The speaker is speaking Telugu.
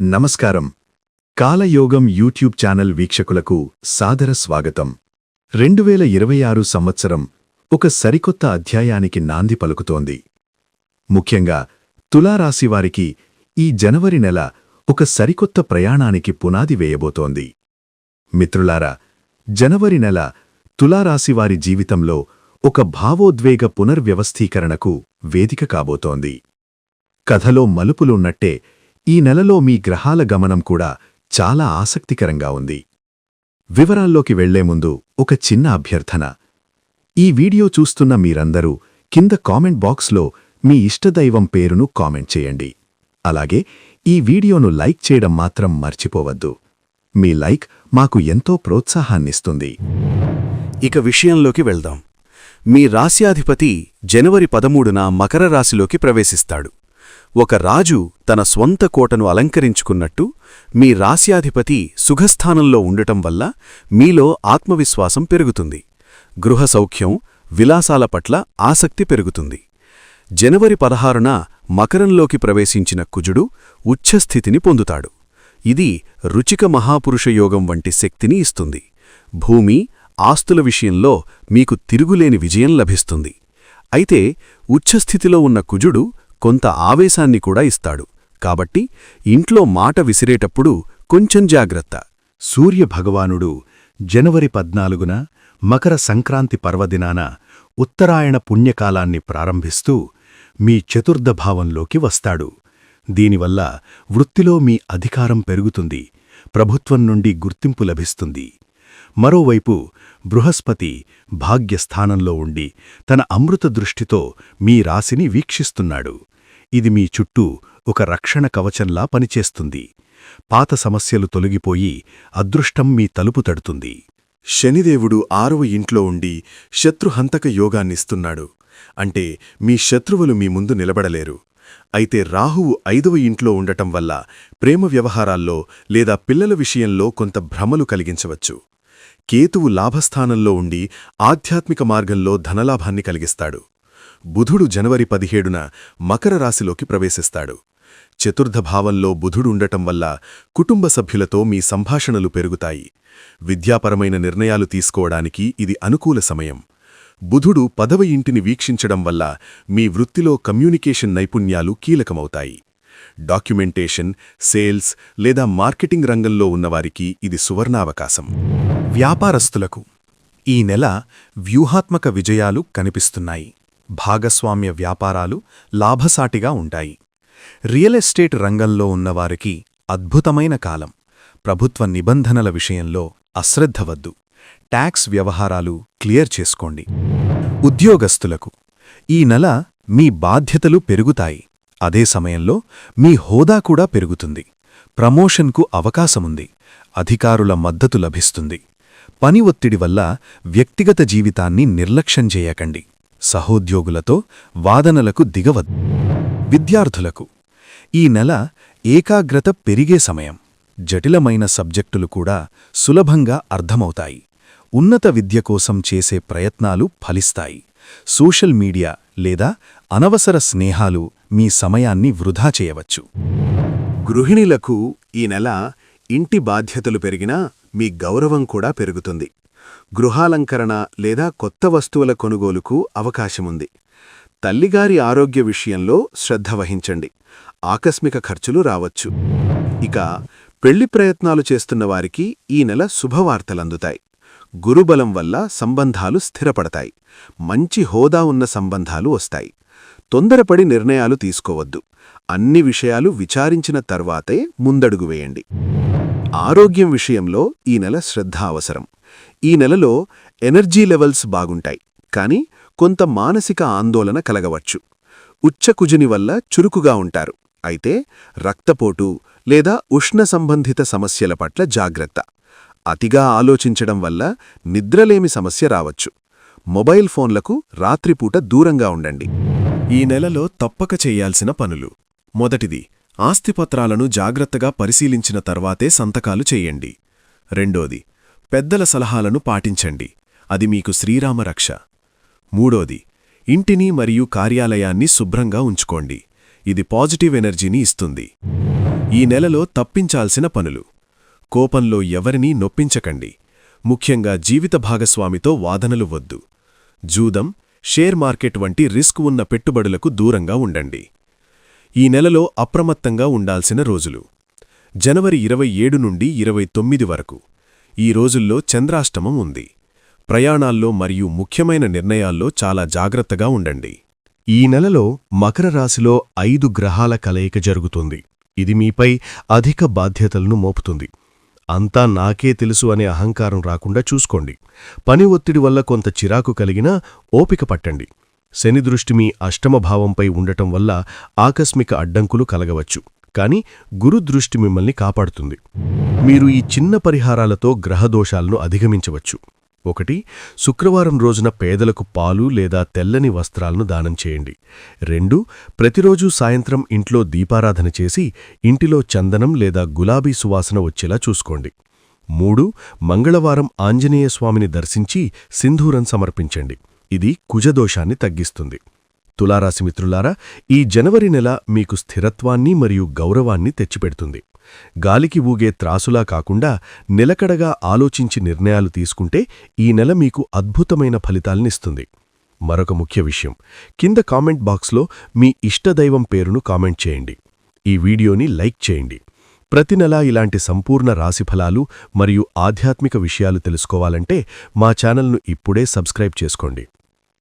నమస్కారం. కాలయోగం యూట్యూబ్ ఛానల్ వీక్షకులకు సాదర స్వాగతం. రెండు వేల ఇరవై ఆరు సంవత్సరం ఒక సరికొత్త అధ్యాయానికి నాంది పలుకుతోంది. ముఖ్యంగా తులారాశివారికి ఈ జనవరి నెల ఒక సరికొత్త ప్రయాణానికి పునాది వేయబోతోంది. మిత్రులారా జనవరి నెల తులారాశివారి జీవితంలో ఒక భావోద్వేగ పునర్వ్యవస్థీకరణకు వేదిక కాబోతోంది. కథలో మలుపులున్నట్టే ఈ నెలలో మీ గ్రహాల గమనం కూడా చాలా ఆసక్తికరంగా ఉంది. వివరాల్లోకి వెళ్ళే ముందు ఒక చిన్న అభ్యర్థన. ఈ వీడియో చూస్తున్న మీరందరూ కింద కామెంట్ బాక్స్లో మీ ఇష్టదైవం పేరును కామెంట్ చేయండి. అలాగే ఈ వీడియోను లైక్ చేయడం మాత్రం మర్చిపోవద్దు. మీ లైక్ మాకు ఎంతో ప్రోత్సాహాన్నిస్తుంది. ఇక విషయంలోకి వెళ్దాం. మీ రాశ్యాధిపతి జనవరి పదమూడున మకర రాశిలోకి ప్రవేశిస్తాడు. ఒక రాజు తన స్వంత కోటను అలంకరించుకున్నట్టు మీ రాశ్యాధిపతి సుఖస్థానంలో ఉండటం వల్ల మీలో ఆత్మవిశ్వాసం పెరుగుతుంది. గృహ సౌఖ్యం విలాసాల పట్ల ఆసక్తి పెరుగుతుంది. జనవరి పదహారున మకరంలోకి ప్రవేశించిన కుజుడు ఉచ్ఛస్థితిని పొందుతాడు. ఇది రుచిక మహాపురుషయోగం వంటి శక్తిని ఇస్తుంది. భూమి ఆస్తుల విషయంలో మీకు తిరుగులేని విజయం లభిస్తుంది. అయితే ఉచ్ఛస్థితిలో ఉన్న కుజుడు కొంత ఆవేశాన్ని కూడా ఇస్తాడు. కాబట్టి ఇంట్లో మాట విసిరేటప్పుడు కొంచెం జాగ్రత్త. సూర్య భగవానుడు జనవరి పద్నాలుగున మకర సంక్రాంతి పర్వదినాన ఉత్తరాయణ పుణ్యకాలాన్ని ప్రారంభిస్తూ మీ చతుర్థ భావంలోకి వస్తాడు. దీనివల్ల వృత్తిలో మీ అధికారం పెరుగుతుంది. ప్రభుత్వం నుండి గుర్తింపు లభిస్తుంది. మరోవైపు బృహస్పతి భాగ్యస్థానంలో ఉండి తన అమృత దృష్టితో మీ రాశిని వీక్షిస్తున్నాడు. ఇది మీ చుట్టూ ఒక రక్షణ కవచంలా పనిచేస్తుంది. పాత సమస్యలు తొలగిపోయి అదృష్టం మీ తలుపు తడుతుంది. శనిదేవుడు ఆరవ ఇంట్లో ఉండి శత్రుహంతక యోగాన్నిస్తున్నాడు. అంటే మీ శత్రువులు మీ ముందు నిలబడలేరు. అయితే రాహువు ఐదవ ఇంట్లో ఉండటం వల్ల ప్రేమ వ్యవహారాల్లో లేదా పిల్లల విషయంలో కొంత భ్రమలు కలిగించవచ్చు. కేతువు లాభస్థానంలో ఉండి ఆధ్యాత్మిక మార్గంలో ధనలాభాన్ని కలిగిస్తాడు. బుధుడు జనవరి పదిహేడున మకర రాశిలోకి ప్రవేశిస్తాడు. చతుర్థ భావంలో బుధుడు ఉండటం వల్ల కుటుంబ సభ్యులతో మీ సంభాషణలు పెరుగుతాయి. విద్యాపరమైన నిర్ణయాలు తీసుకోవడానికి ఇది అనుకూల సమయం. బుధుడు పదవ ఇంటిని వీక్షించడం వల్ల మీ వృత్తిలో కమ్యూనికేషన్ నైపుణ్యాలు కీలకమవుతాయి. డాక్యుమెంటేషన్ సేల్స్ లేదా మార్కెటింగ్ రంగంలో ఉన్నవారికి ఇది సువర్ణావకాశం. వ్యాపారస్తులకు ఈ నెల వ్యూహాత్మక విజయాలు కనిపిస్తున్నాయి. భాగస్వామ్య వ్యాపారాలు లాభసాటిగా ఉంటాయి. రియల్ ఎస్టేట్ రంగంలో ఉన్నవారికి అద్భుతమైన కాలం. ప్రభుత్వ నిబంధనల విషయంలో అశ్రద్ధవద్దు ట్యాక్స్ వ్యవహారాలు క్లియర్ చేసుకోండి. ఉద్యోగస్తులకు ఈ నెల మీ బాధ్యతలు పెరుగుతాయి. అదే సమయంలో మీ హోదా కూడా పెరుగుతుంది. ప్రమోషన్కు అవకాశముంది. అధికారుల మద్దతు లభిస్తుంది. పని ఒత్తిడి వల్ల వ్యక్తిగత జీవితాన్ని నిర్లక్ష్యం చేయకండి. సహోద్యోగులతో వాదనలకు దిగవద్దు. విద్యార్థులకు ఈ నెల ఏకాగ్రత పెరిగే సమయం. జటిలమైన సబ్జెక్టులు కూడా సులభంగా అర్థమవుతాయి. ఉన్నత విద్య కోసం చేసే ప్రయత్నాలు ఫలిస్తాయి. సోషల్ మీడియా లేదా అనవసర స్నేహాలు మీ సమయాన్ని వృధా చేయవచ్చు. గృహిణులకు ఈ నెల ఇంటి బాధ్యతలు పెరిగినా మీ గౌరవం కూడా పెరుగుతుంది. గృహాలంకరణ లేదా కొత్త వస్తువుల కొనుగోలుకు అవకాశముంది. తల్లిగారి ఆరోగ్య విషయంలో శ్రద్ధ వహించండి. ఆకస్మిక ఖర్చులు రావచ్చు. ఇక పెళ్ళి ప్రయత్నాలు చేస్తున్న వారికి ఈ నెల శుభవార్తలందుతాయి. గురుబలం వల్ల సంబంధాలు స్థిరపడతాయి. మంచి హోదా ఉన్న సంబంధాలు వస్తాయి. తొందరపడి నిర్ణయాలు తీసుకోవద్దు. అన్ని విషయాలు విచారించిన తర్వాతే ముందడుగు వేయండి. ఆరోగ్యం విషయంలో ఈ నెల శ్రద్ధ అవసరం ఈ నెలలో ఎనర్జీ లెవెల్స్ బాగుంటాయి కానీ కొంత మానసిక ఆందోళన కలగవచ్చు. ఉచ్చకుజుని వల్ల చురుకుగా ఉంటారు. అయితే రక్తపోటు లేదా ఉష్ణ సంబంధిత సమస్యల పట్ల జాగ్రత్త. అతిగా ఆలోచించడం వల్ల నిద్రలేమి సమస్య రావచ్చు. మొబైల్ ఫోన్లకు రాత్రిపూట దూరంగా ఉండండి. ఈ నెలలో తప్పక చెయ్యాల్సిన పనులు. మొదటిది ఆస్తిపత్రాలను జాగ్రత్తగా పరిశీలించిన తర్వాతే సంతకాలు చెయ్యండి రెండోది పెద్దల సలహాలను పాటించండి. అది మీకు శ్రీరామ రక్ష. మూడోది ఇంటిని మరియు కార్యాలయాన్ని శుభ్రంగా ఉంచుకోండి. ఇది పాజిటివ్ ఎనర్జీని ఇస్తుంది. ఈ నెలలో తప్పించాల్సిన పనులు. కోపంలో ఎవరినీ నొప్పించకండి. ముఖ్యంగా జీవిత భాగస్వామితో వాదనలు వద్దు. జూదం షేర్ మార్కెట్ వంటి రిస్క్ ఉన్న పెట్టుబడులకు దూరంగా ఉండండి. ఈ నెలలో అప్రమత్తంగా ఉండాల్సిన రోజులు. జనవరి ఇరవై ఏడు నుండి ఇరవై తొమ్మిది వరకు. ఈ రోజుల్లో చంద్రాష్టమం ఉంది. ప్రయాణాల్లో మరియు ముఖ్యమైన నిర్ణయాల్లో చాలా జాగ్రత్తగా ఉండండి. ఈ నెలలో మకర రాశిలో ఐదు గ్రహాల కలయిక జరుగుతుంది. ఇది మీపై అధిక బాధ్యతలను మోపుతుంది. అంతా నాకే తెలుసు అనే అహంకారం రాకుండా చూసుకోండి. పని ఒత్తిడి వల్ల కొంత చిరాకు కలిగినా ఓపిక పట్టండి. శని దృష్టి మీ అష్టమ భావంపై ఉండటం వల్ల ఆకస్మిక అడ్డంకులు కలగవచ్చు. కాని గురుదృష్టి మిమ్మల్ని కాపాడుతుంది. మీరు ఈ చిన్న పరిహారాలతో గ్రహదోషాలను అధిగమించవచ్చు. ఒకటి శుక్రవారం రోజున పేదలకు పాలు లేదా తెల్లని వస్త్రాలను దానం చేయండి. రెండు ప్రతిరోజూ సాయంత్రం ఇంట్లో దీపారాధన చేసి ఇంటిలో చందనం లేదా గులాబీ సువాసన వచ్చేలా చూసుకోండి. మూడు మంగళవారం ఆంజనేయస్వామిని దర్శించి సింధూరం సమర్పించండి. ఇది కుజదోషాన్ని తగ్గిస్తుంది. తులారాశి మిత్రులారా ఈ జనవరి నెల మీకు స్థిరత్వాన్ని మరియు గౌరవాన్ని తెచ్చిపెడుతుంది. గాలికి ఊగే త్రాసులా కాకుండా నిలకడగా ఆలోచించి నిర్ణయాలు తీసుకుంటే ఈ నెల మీకు అద్భుతమైన ఫలితాలనిస్తుంది మరొక ముఖ్య విషయం కింద కామెంట్ బాక్స్లో మీ ఇష్టదైవం పేరును కామెంట్ చేయండి. ఈ వీడియోని లైక్ చేయండి. ప్రతి నెలా ఇలాంటి సంపూర్ణ రాశిఫలాలు మరియు ఆధ్యాత్మిక విషయాలు తెలుసుకోవాలంటే మా ఛానల్ను ఇప్పుడే సబ్స్క్రైబ్ చేసుకోండి.